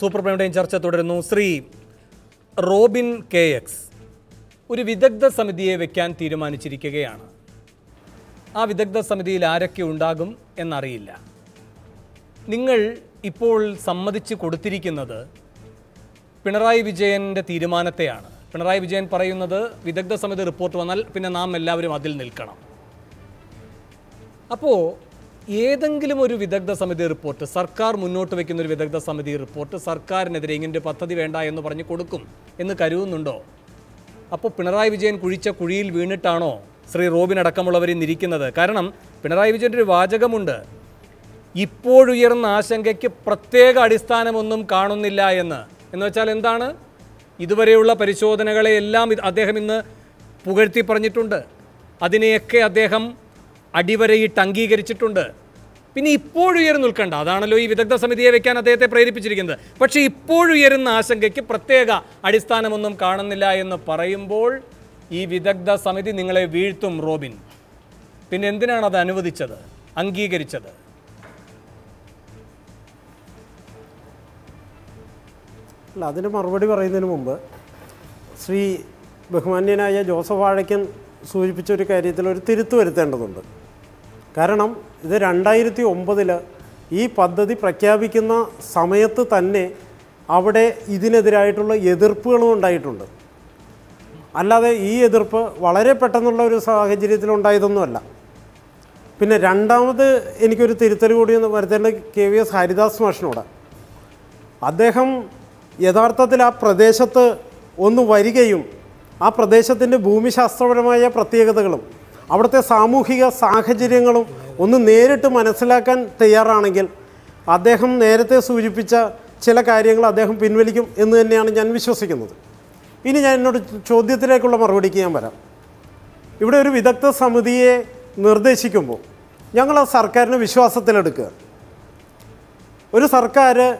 Super prime ചർച്ച തുടരുന്നു. Shri Robin K X ഒരു വിദഗ്ധ സമിതിയെ വെക്കാൻ തീരുമാനിച്ചിരിക്കുകയാണ്. ആ വിദഗ്ധ സമിതിയിൽ ആരൊക്കെ ഉണ്ടാകും എന്നറിയില്ല. നിങ്ങൾ ഇപ്പോൾ സമ്മതിച്ചു കൊടുത്തിരിക്കുന്നത് പിണറായി വിജയന്റെ തീരുമാനത്തെയാണ്. പിണറായി വിജയൻ പറയുന്നത് വിദഗ്ധ സമിതി റിപ്പോർട്ട് വന്നാൽ പിന്നെ നാം എല്ലാവരും അതിൽ നിൽക്കണം. അപ്പോൾ ഏതെങ്കിലും ഒരു വിദഗ്ധ സമിതി റിപ്പോർട്ട് സർക്കാർ മുന്നോട്ട് വയ്ക്കുന്ന ഒരു വിദഗ്ധ സമിതി റിപ്പോർട്ട് സർക്കാരിനെതിരെ ഇങ്ങനെ ഒരു പദ്ധതി വേണ്ട എന്ന് പറഞ്ഞ് കൊടുക്കും എന്ന് കരുതുന്നുണ്ടോ? അപ്പോൾ പിണറായി വിജയൻ കുഴിച്ച കുഴിയിൽ വീണിട്ടാണോ ശ്രീ റോബിൻ അടക്കമുള്ളവർ കാരണം പിണറായി വിജയന്റെ ഒരു വാചകമുണ്ട് ഇപ്പോഴുയർന്ന ആശങ്കയ്ക്ക് പ്രത്യേക അടിസ്ഥാനമൊന്നും കാണുന്നില്ല എന്ന്. എന്ന് വെച്ചാൽ എന്താണ്? ഇതുവരെയുള്ള പരിശോധനകളെയെല്ലാം അദ്ദേഹം ഇന്ന് പുകഴ്ത്തി പറഞ്ഞിട്ടുണ്ട്. അതിനെയൊക്കെ അദ്ദേഹം അടിവരയിട്ട് അംഗീകരിച്ചിട്ടുണ്ട്. പിന്നെ ഇപ്പോഴുയർന്നു നിൽക്കണ്ട. അതാണല്ലോ ഈ വിദഗ്ധ സമിതിയെ വെക്കാൻ അദ്ദേഹത്തെ പ്രേരിപ്പിച്ചിരിക്കുന്നത്. പക്ഷേ ഇപ്പോഴുയരുന്ന ആശങ്കയ്ക്ക് പ്രത്യേക അടിസ്ഥാനമൊന്നും കാണുന്നില്ല എന്ന് പറയുമ്പോൾ ഈ വിദഗ്ധ സമിതി നിങ്ങളെ വീഴ്ത്തും റോബിൻ. പിന്നെ എന്തിനാണ് അത് അനുവദിച്ചത് അംഗീകരിച്ചത്? അല്ല അതിന് മറുപടി പറയുന്നതിന് മുമ്പ് ശ്രീ ബഹുമാന്യനായ ജോസഫ് വാഴയ്ക്കൻ സൂചിപ്പിച്ച ഒരു കാര്യത്തിൽ ഒരു തിരുത്തു വരുത്തേണ്ടതുണ്ട്. കാരണം ഇത് രണ്ടായിരത്തി ഒമ്പതിൽ ഈ പദ്ധതി പ്രഖ്യാപിക്കുന്ന സമയത്ത് തന്നെ അവിടെ ഇതിനെതിരായിട്ടുള്ള എതിർപ്പുകളും ഉണ്ടായിട്ടുണ്ട്. അല്ലാതെ ഈ എതിർപ്പ് വളരെ പെട്ടെന്നുള്ള ഒരു സാഹചര്യത്തിൽ ഉണ്ടായതൊന്നുമല്ല. പിന്നെ രണ്ടാമത് എനിക്കൊരു തിരുത്തൽ കൂടി വരുത്തേണ്ടത് കെ വി എസ് ഹരിദാസ് മാഷിനോട്. അദ്ദേഹം യഥാർത്ഥത്തിൽ ആ പ്രദേശത്ത് ഒന്ന് വരികയും ആ പ്രദേശത്തിന്റെ ഭൂമിശാസ്ത്രപരമായ പ്രത്യേകതകളും അവിടുത്തെ സാമൂഹിക സാഹചര്യങ്ങളും ഒന്ന് നേരിട്ട് മനസ്സിലാക്കാൻ തയ്യാറാണെങ്കിൽ അദ്ദേഹം നേരത്തെ സൂചിപ്പിച്ച ചില കാര്യങ്ങൾ അദ്ദേഹം പിൻവലിക്കും എന്ന് തന്നെയാണ് ഞാൻ വിശ്വസിക്കുന്നത്. ഇനി ഞാൻ എന്നോട് ചോദ്യത്തിലേക്കുള്ള മറുപടിക്ക് ഞാൻ വരാം. ഇവിടെ ഒരു വിദഗ്ധ സമിതിയെ നിർദ്ദേശിക്കുമ്പോൾ ഞങ്ങൾ ആ സർക്കാരിനെ വിശ്വാസത്തിലെടുക്കുക. ഒരു സർക്കാർ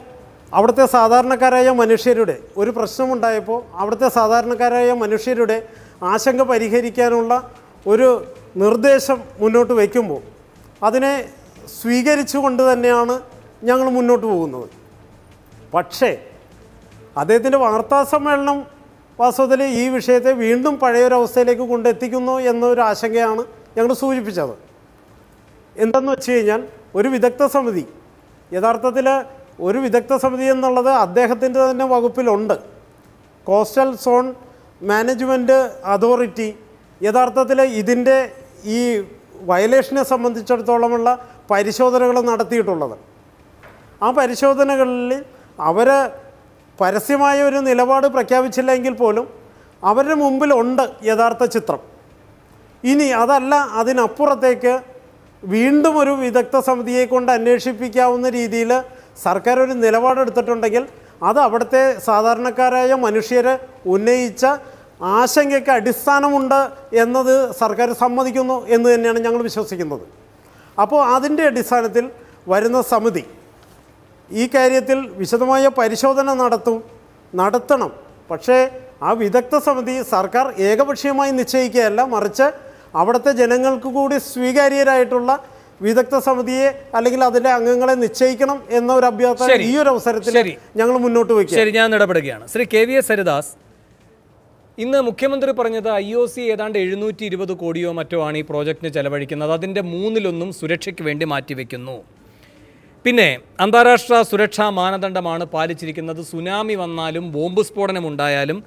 അവിടുത്തെ സാധാരണക്കാരായ മനുഷ്യരുടെ ഒരു പ്രശ്നമുണ്ടായപ്പോൾ അവിടുത്തെ സാധാരണക്കാരായ മനുഷ്യരുടെ ആശങ്ക പരിഹരിക്കാനുള്ള ഒരു നിർദ്ദേശം മുന്നോട്ട് വയ്ക്കുമ്പോൾ അതിനെ സ്വീകരിച്ചുകൊണ്ട് തന്നെയാണ് ഞങ്ങൾ മുന്നോട്ട് പോകുന്നത്. പക്ഷേ അദ്ദേഹത്തിന്റെ വാർത്താ സമ്മേളനം വാസ്തവത്തിൽ ഈ വിഷയത്തെ വീണ്ടും പഴയൊരവസ്ഥയിലേക്ക് കൊണ്ടെത്തിക്കുന്നു എന്നൊരു ആശങ്കയാണ് ഞങ്ങൾ സൂചിപ്പിച്ചത്. എന്തെന്ന് വെച്ച് കഴിഞ്ഞാൽ ഒരു വിദഗ്ധ സമിതി യഥാർത്ഥത്തിൽ ഒരു വിദഗ്ധ സമിതി എന്നുള്ളത് അദ്ദേഹത്തിന്റെ തന്നെ വകുപ്പിലുണ്ട്. കോസ്റ്റൽ സോൺ മാനേജ്മെന്റ് അതോറിറ്റി യഥാർത്ഥത്തിൽ ഇതിന്റെ ഈ വയലേഷനെ സംബന്ധിച്ചിടത്തോളമുള്ള പരിശോധനകൾ നടത്തിയിട്ടുള്ളത്. ആ പരിശോധനകളിൽ അവർ പരസ്യമായ ഒരു നിലപാട് പ്രഖ്യാപിച്ചില്ലെങ്കിൽ പോലും അവരുടെ മുമ്പിലുണ്ട് യഥാർത്ഥ ചിത്രം. ഇനി അതല്ല അതിനപ്പുറത്തേക്ക് വീണ്ടും ഒരു വിദഗ്ധ സമിതിയെ കൊണ്ട് അന്വേഷിപ്പിക്കാവുന്ന രീതിയിൽ സർക്കാർ ഒരു നിലപാടെടുത്തിട്ടുണ്ടെങ്കിൽ അത് അവിടുത്തെ സാധാരണക്കാരായ മനുഷ്യർ ഉന്നയിച്ച ആശങ്കയ്ക്ക് അടിസ്ഥാനമുണ്ട് എന്നത് സർക്കാർ സമ്മതിക്കുന്നു എന്ന് തന്നെയാണ് ഞങ്ങൾ വിശ്വസിക്കുന്നത്. അപ്പോൾ അതിന്റെ അടിസ്ഥാനത്തിൽ വരുന്ന സമിതി ഈ കാര്യത്തിൽ വിശദമായ പരിശോധന നടത്തും നടത്തണം. പക്ഷേ ആ വിദഗ്ധ സമിതി സർക്കാർ ഏകപക്ഷീയമായി നിശ്ചയിക്കുകയല്ല മറിച്ച് അവിടുത്തെ ജനങ്ങൾക്ക് കൂടി സ്വീകാര്യരായിട്ടുള്ള വിദഗ്ധ സമിതിയെ അല്ലെങ്കിൽ അതിന്റെ അംഗങ്ങളെ നിശ്ചയിക്കണം എന്ന ഒരു അഭ്യർത്ഥന. ഈ ഒരു അവസരത്തിൽ. ഞങ്ങൾ മുന്നോട്ട് വയ്ക്കും ശരി ഞാൻ ഇടപെടുകയാണ്. Shri K V S Haridas ഇന്ന് മുഖ്യമന്ത്രി പറഞ്ഞത് ഐ ഒ സി ഏതാണ്ട് എഴുന്നൂറ്റി ഇരുപത് കോടിയോ മറ്റോ ആണ് ഈ പ്രോജക്റ്റിന് ചെലവഴിക്കുന്നത്. അതിന്റെ മൂന്നിലൊന്നും സുരക്ഷയ്ക്ക് വേണ്ടി മാറ്റിവെക്കുന്നു. പിന്നെ അന്താരാഷ്ട്ര സുരക്ഷാ മാനദണ്ഡമാണ് പാലിച്ചിരിക്കുന്നത്. സുനാമി വന്നാലും ബോംബ് സ്ഫോടനം ഉണ്ടായാലും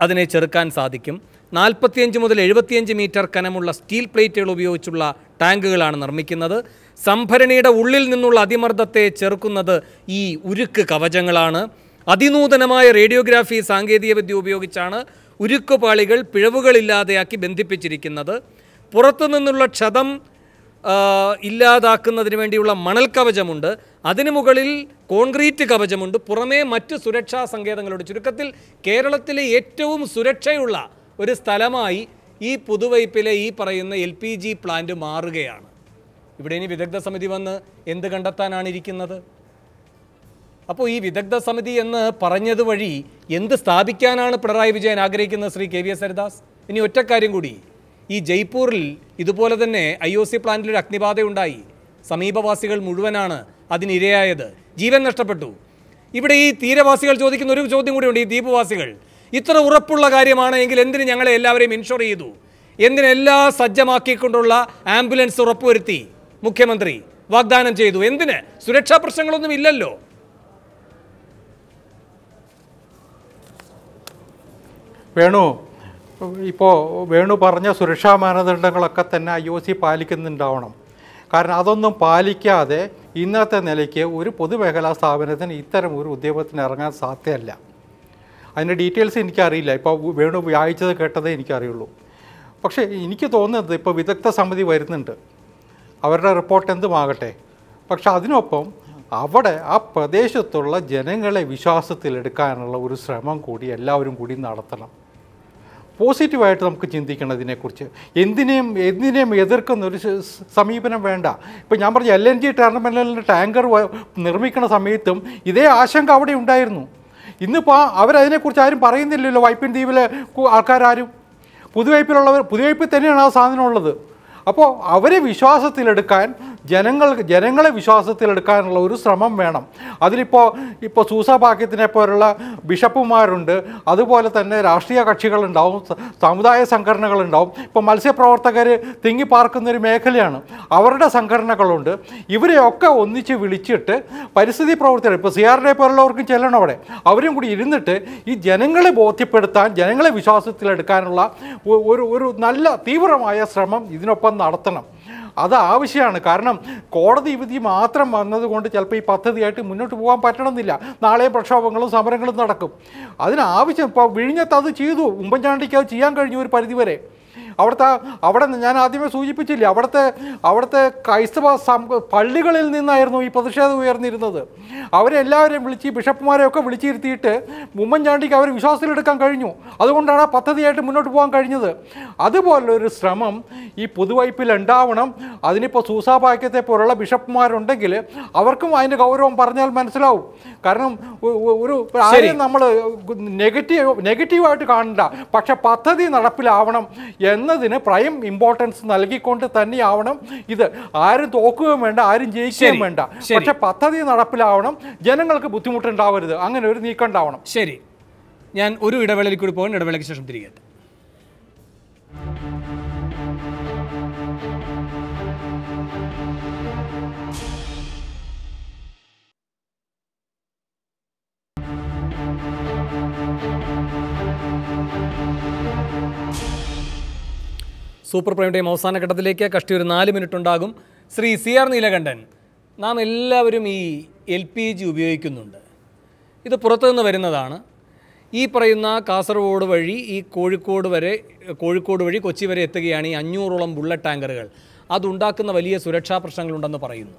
അതിനെ ചെറുക്കാൻ സാധിക്കും. നാൽപ്പത്തിയഞ്ച് മുതൽ എഴുപത്തിയഞ്ച് മീറ്റർ കനമുള്ള സ്റ്റീൽ പ്ലേറ്റുകൾ ഉപയോഗിച്ചുള്ള ടാങ്കുകളാണ് നിർമ്മിക്കുന്നത്. സംഭരണിയുടെ ഉള്ളിൽ നിന്നുള്ള അതിമർദ്ദത്തെ ചെറുക്കുന്നത് ഈ ഉരുക്ക് കവചങ്ങളാണ്. അതിനൂതനമായ റേഡിയോഗ്രാഫി സാങ്കേതികവിദ്യ ഉപയോഗിച്ചാണ് ഉരുക്ക് പാളികൾ പിഴവുകളില്ലാതെയാക്കി ബന്ധിപ്പിച്ചിരിക്കുന്നത്. പുറത്തു നിന്നുള്ള ക്ഷതം ഇല്ലാതാക്കുന്നതിന് വേണ്ടിയുള്ള മണൽ കവചമുണ്ട്. അതിനു മുകളിൽ കോൺക്രീറ്റ് കവചമുണ്ട്. പുറമേ മറ്റ് സുരക്ഷാ സങ്കേതങ്ങളുണ്ട് ചുരുക്കത്തിൽ കേരളത്തിലെ ഏറ്റവും സുരക്ഷയുള്ള ഒരു സ്ഥലമായി ഈ പുതുവൈപ്പിലെ ഈ പറയുന്ന എൽ പി ജി പ്ലാന്റ് മാറുകയാണ്. ഇവിടെ ഇനി വിദഗ്ധ സമിതി വന്ന് എന്ത് കണ്ടെത്താനാണ് ഇരിക്കുന്നത് അപ്പോൾ ഈ വിദഗ്ധ സമിതി എന്ന് പറഞ്ഞത് വഴി എന്ത് സ്ഥാപിക്കാനാണ് പിണറായി വിജയൻ ആഗ്രഹിക്കുന്നത് Shri K V S Haridas? ഇനി ഒറ്റക്കാര്യം കൂടി. ഈ ജയ്പൂരിൽ ഇതുപോലെ തന്നെ ഐ ഒ സി പ്ലാന്റിൽ ഒരു അഗ്നിബാധയുണ്ടായി സമീപവാസികൾ മുഴുവനാണ് അതിനിരയായത്. ജീവൻ നഷ്ടപ്പെട്ടു. ഇവിടെ ഈ തീരവാസികൾ ചോദിക്കുന്ന ഒരു ചോദ്യം കൂടിയുണ്ട് ഈ ദ്വീപവാസികൾ. ഇത്ര ഉറപ്പുള്ള കാര്യമാണ് എങ്കിൽ എന്തിന് ഞങ്ങളെ എല്ലാവരെയും ഇൻഷുർ ചെയ്തു? എന്തിനെല്ലാം സജ്ജമാക്കിക്കൊണ്ടുള്ള ആംബുലൻസ് ഉറപ്പുവരുത്തി? മുഖ്യമന്ത്രി വാഗ്ദാനം ചെയ്തു. എന്തിന്? സുരക്ഷാ പ്രശ്നങ്ങളൊന്നും ഇല്ലല്ലോ. വേണു ഇപ്പോൾ വേണു പറഞ്ഞ സുരക്ഷാ മാനദണ്ഡങ്ങളൊക്കെ തന്നെ ഐ ഒ സി പാലിക്കുന്നുണ്ടാവണം. കാരണം അതൊന്നും പാലിക്കാതെ ഇന്നത്തെ നിലയ്ക്ക് ഒരു പൊതുമേഖലാ സ്ഥാപനത്തിന് ഇത്തരം ഒരു ഉദ്യമത്തിന് ഇറങ്ങാൻ സാധ്യമല്ല അതിന്റെ ഡീറ്റെയിൽസ് എനിക്കറിയില്ല. ഇപ്പോൾ വേണു വായിച്ചത് കേട്ടതേ എനിക്കറിയുള്ളൂ. പക്ഷേ എനിക്ക് തോന്നുന്നത് ഇപ്പോൾ വിദഗ്ധ സമിതി വരുന്നുണ്ട്. അവരുടെ റിപ്പോർട്ട് എന്തുമാകട്ടെ. പക്ഷെ അതിനൊപ്പം അവിടെ ആ പ്രദേശത്തുള്ള ജനങ്ങളെ വിശ്വാസത്തിലെടുക്കാനുള്ള ഒരു ശ്രമം കൂടി എല്ലാവരും കൂടി നടത്തണം. പോസിറ്റീവായിട്ട് നമുക്ക് ചിന്തിക്കണം ഇതിനെക്കുറിച്ച്. എന്തിനേയും എന്തിനേയും എതിർക്കുന്ന ഒരു സമീപനം വേണ്ട. ഇപ്പം ഞാൻ പറഞ്ഞ എൽ എൻ ജി ടെർമിനലിന്റെ ടാങ്കർ നിർമ്മിക്കുന്ന സമയത്തും ഇതേ ആശങ്ക അവിടെ ഉണ്ടായിരുന്നു. ഇന്നിപ്പോൾ അവരതിനെക്കുറിച്ച് ആരും പറയുന്നില്ലല്ലോ വൈപ്പിൻ ദ്വീപിലെ ആൾക്കാരാരും. പുതുവൈപ്പിലുള്ളവർ പുതുവൈപ്പിൽ തന്നെയാണ് ആ സാധനം ഉള്ളത്. അപ്പോൾ അവരെ വിശ്വാസത്തിലെടുക്കാൻ ജനങ്ങൾ ജനങ്ങളെ വിശ്വാസത്തിലെടുക്കാനുള്ള ഒരു ശ്രമം വേണം. അതിലിപ്പോൾ ഇപ്പോൾ സൂസഭാഗ്യത്തിനെ പോലുള്ള ബിഷപ്പുമാരുണ്ട്. അതുപോലെ തന്നെ രാഷ്ട്രീയ കക്ഷികളുണ്ടാവും സമുദായ സംഘടനകളുണ്ടാവും. ഇപ്പോൾ മത്സ്യപ്രവർത്തകർ തിങ്ങി പാർക്കുന്ന ഒരു മേഖലയാണ്. അവരുടെ സംഘടനകളുണ്ട്. ഇവരെയൊക്കെ ഒന്നിച്ച് വിളിച്ചിട്ട് പരിസ്ഥിതി പ്രവർത്തകർ ഇപ്പോൾ സി ആർ ഡി പോലുള്ളവർക്കും ചെല്ലണം അവിടെ. അവരും കൂടി ഇരുന്നിട്ട് ഈ ജനങ്ങളെ ബോധ്യപ്പെടുത്താൻ ജനങ്ങളെ വിശ്വാസത്തിലെടുക്കാനുള്ള ഒരു ഒരു നല്ല തീവ്രമായ ശ്രമം ഇതിനൊപ്പം നടത്തണം. അത് ആവശ്യമാണ് കാരണം കോടതി വിധി മാത്രം വന്നതുകൊണ്ട് ചിലപ്പോൾ ഈ പദ്ധതിയായിട്ട് മുന്നോട്ട് പോകാൻ പറ്റണമെന്നില്ല. നാളെ പ്രക്ഷോഭങ്ങളും സമരങ്ങളും നടക്കും. അതിനാവശ്യം ഇപ്പോൾ വിഴിഞ്ഞത്ത് അത് ചെയ്തു. ഉമ്മൻചാണ്ടിക്ക് അത് ചെയ്യാൻ കഴിഞ്ഞു ഒരു പരിധിവരെ. അവിടുത്തെ അവിടെ ഞാൻ ആദ്യമേ സൂചിപ്പിച്ചില്ല അവിടുത്തെ അവിടുത്തെ ക്രൈസ്തവ സം പള്ളികളിൽ നിന്നായിരുന്നു ഈ പ്രതിഷേധം ഉയർന്നിരുന്നത്. അവരെല്ലാവരെയും വിളിച്ച് ബിഷപ്പുമാരെയൊക്കെ വിളിച്ചിരുത്തിയിട്ട് ഉമ്മൻചാണ്ടിക്ക് അവർ വിശ്വാസത്തിലെടുക്കാൻ കഴിഞ്ഞു. അതുകൊണ്ടാണ് ആ പദ്ധതിയായിട്ട് മുന്നോട്ട് പോകാൻ കഴിഞ്ഞത്. അതുപോലൊരു ശ്രമം ഈ പുതുവൈപ്പിൽ ഉണ്ടാവണം. അതിനിപ്പോൾ സൂസാപാക്യത്തെ പോലുള്ള ബിഷപ്പുമാരുണ്ടെങ്കിൽ അവർക്കും അതിന്റെ ഗൗരവം പറഞ്ഞാൽ മനസ്സിലാവും. കാരണം ഒരു ആരെയും നമ്മൾ നെഗറ്റീവ് നെഗറ്റീവായിട്ട് കാണണ്ട. പക്ഷെ പദ്ധതി നടപ്പിലാവണം എന്നതിന് പ്രൈം ഇമ്പോർട്ടൻസ് നൽകിക്കൊണ്ട് തന്നെയാവണം ഇത്. ആരും തോക്കുകയും വേണ്ട ആരും ജയിക്കുകയും വേണ്ട. പക്ഷെ പദ്ധതി നടപ്പിലാവണം ജനങ്ങൾക്ക് ബുദ്ധിമുട്ടുണ്ടാവരുത്. അങ്ങനെ ഒരു നീക്കം ഉണ്ടാവണം ശരി. ഞാൻ ഒരു ഇടവേളയിൽ കൂടി പോകും ഇടവേളയ്ക്ക് ശേഷം തിരികെ സൂപ്പർ പ്രൈം ടൈം അവസാന ഘട്ടത്തിലേക്ക് കഷ്ടി ഒരു നാല് മിനിറ്റ് ഉണ്ടാകും. ശ്രീ സി ആർ നീലകണ്ഠൻ നാം എല്ലാവരും ഈ എൽ പി ജി ഉപയോഗിക്കുന്നുണ്ട്. ഇത് പുറത്തുനിന്ന് വരുന്നതാണ്. ഈ പറയുന്ന കാസർഗോഡ് വഴി ഈ കോഴിക്കോട് വരെ കോഴിക്കോട് വഴി കൊച്ചി വരെ എത്തുകയാണ് ഈ അഞ്ഞൂറോളം ബുള്ളറ്റ് ടാങ്കറുകൾ അതുണ്ടാക്കുന്ന വലിയ സുരക്ഷാ പ്രശ്നങ്ങളുണ്ടെന്ന് പറയുന്നു.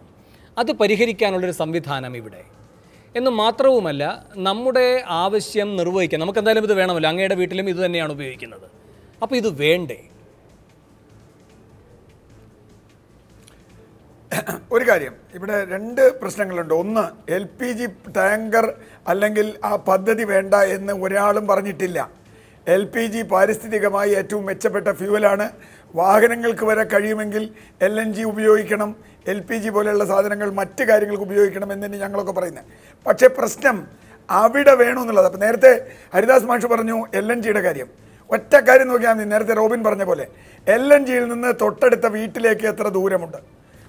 അത് പരിഹരിക്കാനുള്ളൊരു സംവിധാനം ഇവിടെ. എന്ന് മാത്രവുമല്ല നമ്മുടെ ആവശ്യം നിർവഹിക്കാൻ നമുക്ക് എന്തായാലും ഇത് വേണമല്ലോ. അങ്ങയുടെ വീട്ടിലും ഇത് തന്നെയാണ് ഉപയോഗിക്കുന്നത്. അപ്പോൾ ഇത് വേണ്ടേ? ഒരു കാര്യം. ഇവിടെ രണ്ട് പ്രശ്നങ്ങളുണ്ട്. ഒന്ന് എൽ പി ജി ടാങ്കർ അല്ലെങ്കിൽ ആ പദ്ധതി വേണ്ട എന്ന് ഒരാളും പറഞ്ഞിട്ടില്ല. എൽ പി ജി പാരിസ്ഥിതികമായി ഏറ്റവും മെച്ചപ്പെട്ട ഫ്യൂവലാണ്. വാഹനങ്ങൾക്ക് വരെ കഴിയുമെങ്കിൽ എൽ എൻ ജി ഉപയോഗിക്കണം. എൽ പി ജി പോലെയുള്ള സാധനങ്ങൾ മറ്റ് കാര്യങ്ങൾക്ക് ഉപയോഗിക്കണം എന്ന് തന്നെ ഞങ്ങളൊക്കെ പറയുന്നത്. പക്ഷേ പ്രശ്നം അവിടെ വേണമെന്നുള്ളത് അപ്പം നേരത്തെ ഹരിദാസ് മാഷ് പറഞ്ഞു എൽ എൻ ജിയുടെ കാര്യം. ഒറ്റ കാര്യം നോക്കിയാൽ മതി. നേരത്തെ റോബിൻ പറഞ്ഞ പോലെ എൽ എൻ ജിയിൽ നിന്ന് തൊട്ടടുത്ത വീട്ടിലേക്ക് എത്ര ദൂരമുണ്ട്?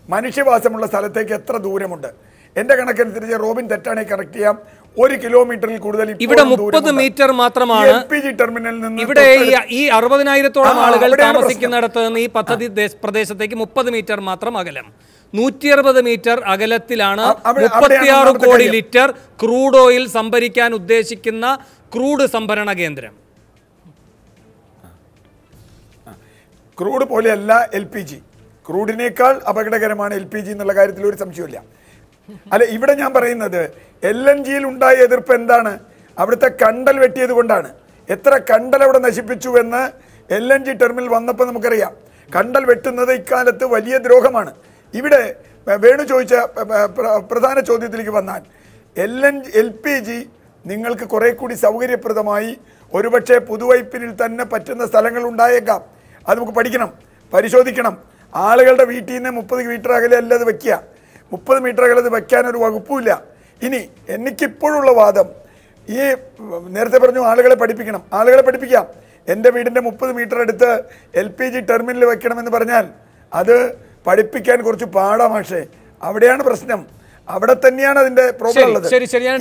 മനുഷ്യവാസമുള്ള സ്ഥലത്തേക്ക് എത്ര ദൂരമുണ്ട്? എന്റെ കണക്കനുസരിച്ച് റോബിൻ തെറ്റാണെങ്കിൽ കറക്റ്റ് ചെയ്യാം. ഒരു കിലോമീറ്ററിൽ കൂടുതൽ ഇവിടെ മുപ്പത്. മീറ്റർ മാത്രമാണ് ടെർമിനലിൽ നിന്ന് ഇവിടെ ഈ അറുപതിനായിരത്തോളം ആളുകൾ താമസിക്കുന്നിടത്ത് നിന്ന് ഈ പദ്ധതി ദേശ- പ്രദേശത്തേക്ക് മുപ്പത് മീറ്റർ മാത്രം അകലം. നൂറ്റി അറുപത് മീറ്റർ അകലത്തിലാണ് മുപ്പത്തിയാറ് കോടി ലിറ്റർ ക്രൂഡ് ഓയിൽ സംഭരിക്കാൻ ഉദ്ദേശിക്കുന്ന ക്രൂഡ് സംഭരണ കേന്ദ്രം. ക്രൂഡ് പോലെയല്ല എൽ പി ജി. ക്രൂഡിനേക്കാൾ അപകടകരമാണ് എൽ പി ജി എന്നുള്ള കാര്യത്തിൽ ഒരു സംശയമില്ല അല്ല ഇവിടെ ഞാൻ പറയുന്നത് എൽ എൻ ജിയിൽ ഉണ്ടായ എതിർപ്പ് എന്താണ്? അവിടുത്തെ കണ്ടൽ വെട്ടിയത് കൊണ്ടാണ്. എത്ര കണ്ടൽ അവിടെ നശിപ്പിച്ചു എന്ന് എൽ എൻ ജി ടെർമിനൽ വന്നപ്പോൾ നമുക്കറിയാം. കണ്ടൽ വെട്ടുന്നത് ഇക്കാലത്ത് വലിയ ദ്രോഹമാണ്. ഇവിടെ വേണു ചോദിച്ച പ്രധാന ചോദ്യത്തിലേക്ക് വന്നാൽ L N L P G നിങ്ങൾക്ക് കുറെ കൂടി സൗകര്യപ്രദമായി ഒരുപക്ഷെ പുതുവൈപ്പിനിൽ തന്നെ പറ്റുന്ന സ്ഥലങ്ങൾ ഉണ്ടായേക്കാം. അത് നമുക്ക് പഠിക്കണം പരിശോധിക്കണം. ആളുകളുടെ വീട്ടിൽ നിന്ന് മുപ്പത് മീറ്റർ അകലെ അല്ല അത് വയ്ക്കുക മുപ്പത് മീറ്റർ അകലെ അത് വെക്കാൻ ഒരു വകുപ്പുമില്ല. ഇനി എനിക്കിപ്പോഴുള്ള വാദം ഈ നേരത്തെ പറഞ്ഞു ആളുകളെ പഠിപ്പിക്കണം ആളുകളെ പഠിപ്പിക്കാം. എന്റെ വീടിന്റെ മുപ്പത് മീറ്റർ അടുത്ത് എൽ പി ജി ടെർമിനൽ വെക്കണമെന്ന് പറഞ്ഞാൽ അത് പഠിപ്പിക്കാൻ കുറച്ച് പാടാ പക്ഷേ അവിടെയാണ് പ്രശ്നം. അവിടെ തന്നെയാണ് അതിന്റെ പ്രോബ്ലം ഉള്ളത്. ശരി ശരി. ഞാൻ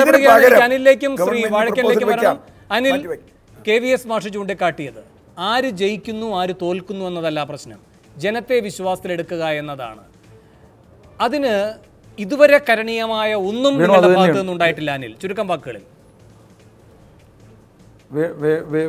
വാഴക്കനിലേക്കും വരണം. അനിൽ. കെ വി എസ് മാഷ് ചൂണ്ടിക്കാട്ടിയത് ആര് ജയിക്കുന്നു ആര് തോൽക്കുന്നു എന്നതല്ല പ്രശ്നം. ജനത്തെ വിശ്വാസത്തിലെടുക്കുക എന്നതാണ്. അതിന് ഇതുവരെ കരണീയമായ ഒന്നും നിങ്ങളുടെ അത് ഭാഗത്തു നിന്നുണ്ടായിട്ടില്ല അനിൽ. ചുരുക്കം വാക്കുകളിൽ.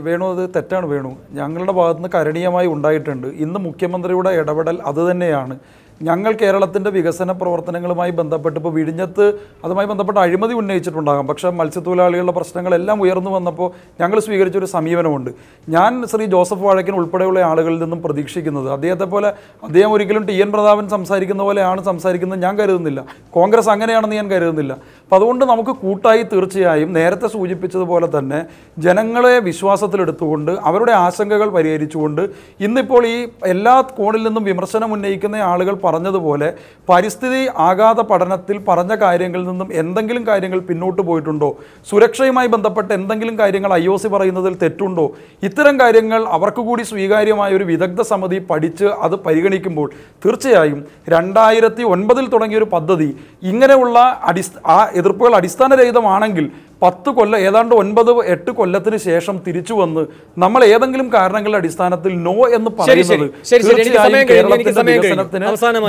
വേണു അത് തെറ്റാണ് വേണു. ഞങ്ങളുടെ ഭാഗത്തുനിന്ന് കരണീയമായി ഉണ്ടായിട്ടുണ്ട്. ഇന്ന് മുഖ്യമന്ത്രിയുടെ ഇടപെടൽ അതുതന്നെയാണ് ഞങ്ങൾ കേരളത്തിന്റെ വികസന പ്രവർത്തനങ്ങളുമായി ബന്ധപ്പെട്ട് ഇപ്പോൾ വിഴിഞ്ഞത്ത് അതുമായി ബന്ധപ്പെട്ട് അഴിമതി ഉന്നയിച്ചിട്ടുണ്ടാകാം. പക്ഷേ മത്സ്യത്തൊഴിലാളികളുടെ പ്രശ്നങ്ങളെല്ലാം ഉയർന്നു വന്നപ്പോൾ ഞങ്ങൾ സ്വീകരിച്ചൊരു സമീപനമുണ്ട്. ഞാൻ ശ്രീ ജോസഫ് വാഴക്കൻ ഉൾപ്പെടെയുള്ള ആളുകളിൽ നിന്നും പ്രതീക്ഷിക്കുന്നത് അദ്ദേഹത്തെ പോലെ അദ്ദേഹം ഒരിക്കലും ടി എൻ പ്രതാപൻ സംസാരിക്കുന്ന പോലെയാണ് സംസാരിക്കുന്നത് ഞാൻ കരുതുന്നില്ല. കോൺഗ്രസ് അങ്ങനെയാണെന്ന് ഞാൻ കരുതുന്നില്ല. അപ്പം അതുകൊണ്ട് നമുക്ക് കൂട്ടായി തീർച്ചയായും നേരത്തെ സൂചിപ്പിച്ചതുപോലെ തന്നെ ജനങ്ങളെ വിശ്വാസത്തിലെടുത്തുകൊണ്ട് അവരുടെ ആശങ്കകൾ പരിഹരിച്ചുകൊണ്ട് ഇന്നിപ്പോൾ ഈ എല്ലാ കോണിൽ നിന്നും വിമർശനം ഉന്നയിക്കുന്ന ആളുകൾ പറഞ്ഞതുപോലെ പരിസ്ഥിതി ആഘാത പഠനത്തിൽ പറഞ്ഞ കാര്യങ്ങളിൽ നിന്നും എന്തെങ്കിലും കാര്യങ്ങൾ പിന്നോട്ട് പോയിട്ടുണ്ടോ? സുരക്ഷയുമായി ബന്ധപ്പെട്ട എന്തെങ്കിലും കാര്യങ്ങൾ ഐ ഒ സി പറയുന്നതിൽ തെറ്റുണ്ടോ? ഇത്തരം കാര്യങ്ങൾ അവർക്ക് കൂടി സ്വീകാര്യമായ ഒരു വിദഗ്ധ സമിതി പഠിച്ച് അത് പരിഗണിക്കുമ്പോൾ തീർച്ചയായും രണ്ടായിരത്തി ഒൻപതിൽ തുടങ്ങിയ ഒരു പദ്ധതി ഇങ്ങനെയുള്ള അടിസ്ഥ എതിർപ്പുകൾ അടിസ്ഥാനരഹിതമാണെങ്കിൽ പത്ത് കൊല്ലം ഏതാണ്ട് ഒൻപത് എട്ട് കൊല്ലത്തിന് ശേഷം തിരിച്ചു വന്ന് നമ്മൾ ഏതെങ്കിലും കാരണങ്ങളുടെ അടിസ്ഥാനത്തിൽ നോ എന്ന് പറയുന്നത് തീർച്ചയായും കേരളത്തിന്റെ വികസനത്തിന്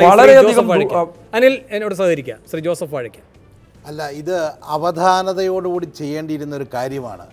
വളരെയധികം അനിൽ എന്നോട് സഹകരിക്കാം. ശ്രീ ജോസഫ് വാഴയ്ക്ക്. അല്ല ഇത് അവധാനതയോടുകൂടി ചെയ്യേണ്ടിയിരുന്ന ഒരു കാര്യമാണ്.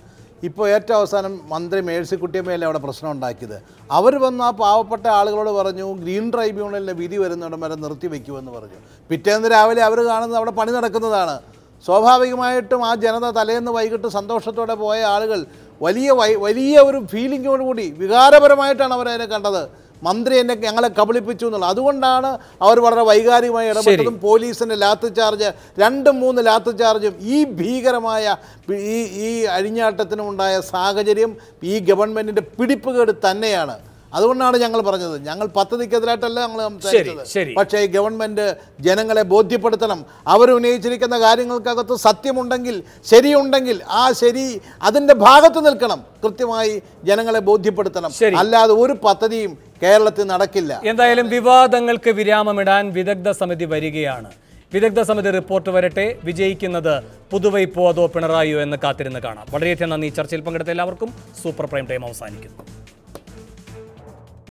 ഇപ്പോൾ ഏറ്റവും അവസാനം മന്ത്രി മേഴ്സിക്കുട്ടിയമ്മയല്ലേ അവിടെ പ്രശ്നം ഉണ്ടാക്കിയത്? അവർ വന്ന് ആ പാവപ്പെട്ട ആളുകളോട് പറഞ്ഞു ഗ്രീൻ ട്രൈബ്യൂണലിന്റെ വിധി വരുന്നിടം വരെ നിർത്തിവെക്കുമെന്ന് പറഞ്ഞു. പിറ്റേന്ന് രാവിലെ അവർ കാണുന്നത് അവിടെ പണി നടക്കുന്നതാണ്. സ്വാഭാവികമായിട്ടും ആ ജനത തലേന്ന് വൈകിട്ട് സന്തോഷത്തോടെ പോയ ആളുകൾ വലിയ വൈ- വലിയ ഒരു ഫീലിങ്ങോടുകൂടി വികാരപരമായിട്ടാണ് അവരതിനെ കണ്ടത്. മന്ത്രി എന്നെ ഞങ്ങളെ കബളിപ്പിച്ചു എന്നുള്ളത്. അതുകൊണ്ടാണ് അവർ വളരെ വൈകാരികമായി ഇടപെട്ടതും പോലീസിന്റെ ലാത്ത് ചാർജ് രണ്ടും മൂന്ന് ലാത്ത് ചാർജും ഈ ഭീകരമായ ഈ ഈ അഴിഞ്ഞാട്ടത്തിനുണ്ടായ സാഹചര്യം ഈ ഗവൺമെന്റിന്റെ പിടിപ്പുകേട് തന്നെയാണ്. അതുകൊണ്ടാണ് ഞങ്ങൾ പറഞ്ഞത്. ഞങ്ങൾ പദ്ധതിക്കെതിരായിട്ടല്ല ഞങ്ങൾ സംസാരിച്ചത്. പക്ഷേ ഗവൺമെന്റ് ജനങ്ങളെ ബോധ്യപ്പെടുത്തണം. അവർ ഉന്നയിച്ചിരിക്കുന്ന കാര്യങ്ങൾക്കകത്ത് സത്യമുണ്ടെങ്കിൽ ശരിയുണ്ടെങ്കിൽ ആ ശരി അതിന്റെ ഭാഗത്ത് നിൽക്കണം. കൃത്യമായി ജനങ്ങളെ ബോധ്യപ്പെടുത്തണം. അല്ലാതെ ഒരു പദ്ധതിയും കേരളത്തിൽ നടക്കില്ല. എന്തായാലും വിവാദങ്ങൾക്ക് വിരാമമിടാൻ വിദഗ്ധ സമിതി വരികയാണ്. വിദഗ്ധ സമിതി റിപ്പോർട്ട് വരട്ടെ. വിജയിക്കുന്നത് പുതുവൈപ്പോ അതോ പിണറായിയോ എന്ന് കാത്തിരുന്ന് കാണാം. വളരെയധികം നന്ദി. ചർച്ചയിൽ പങ്കെടുത്ത എല്ലാവർക്കും സൂപ്പർ പ്രൈം ടൈം അവസാനിക്കുന്നു.